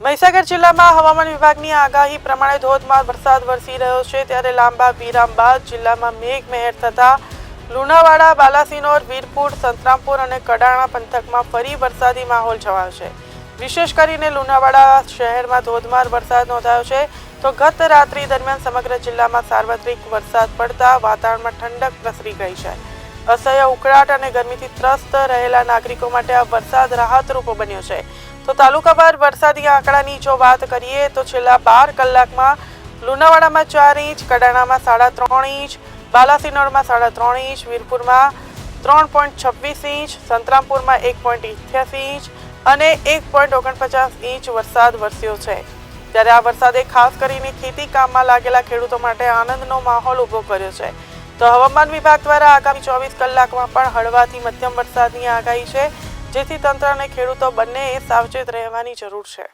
મહીસાગર જિલ્લામાં હવામાન વિભાગની આગાહી પ્રમાણે ધોધમાર વરસાદ વરસી રહ્યો છે. ત્યારે લાંબા વિરામ બાદ જિલ્લામાં મેઘ મહેર થતા લુણાવાડા, બાલાસિનોર, વીરપુર, સંતરામપુર અને કડાણા પંથકમાં ફરી વરસાદી માહોલ છવાયો છે. વિશેષ કરીને લુણાવાડા શહેરમાં ધોધમાર વરસાદ નોંધાયો છે. તો ગત રાત્રિ દરમિયાન સમગ્ર જિલ્લામાં સાર્વત્રિક વરસાદ પડતા વાતાવરણમાં ઠંડક પ્રસરી ગઈ છે. અસહ્ય ઉકળાટ અને ગરમીથી ત્રસ્ત રહેલા નાગરિકો માટે આ વરસાદ રાહતરૂપ બન્યો છે. તો તાલુકાભર વરસાદી આંકડાની જો વાત કરીએ તો છેલ્લા બાર કલાકમાં લુણાવાડામાં ચાર ઇંચ, કડાણામાં સાડા ત્રણ ઇંચ, બાલાસિનોરમાં સાડા ત્રણ ઇંચ, વીરપુરમાં ત્રણ પોઈન્ટ છવ્વીસ ઇંચ, સંતરામપુરમાં એક પોઈન્ટ ઇઠ્યાસી ઇંચ અને એક પોઈન્ટ ઓગણપચાસ ઇંચ વરસાદ વરસ્યો છે. ત્યારે આ વરસાદે ખાસ કરીને ખેતી કામમાં લાગેલા ખેડૂતો માટે આનંદનો માહોલ ઊભો કર્યો છે. તો હવામાન વિભાગ દ્વારા આગામી ચોવીસ કલાકમાં પણ હળવાથી મધ્યમ વરસાદની આગાહી છે, જેથી તંત્ર અને ખેડૂતો બંનેએ સાવચેત રહેવાની જરૂર છે.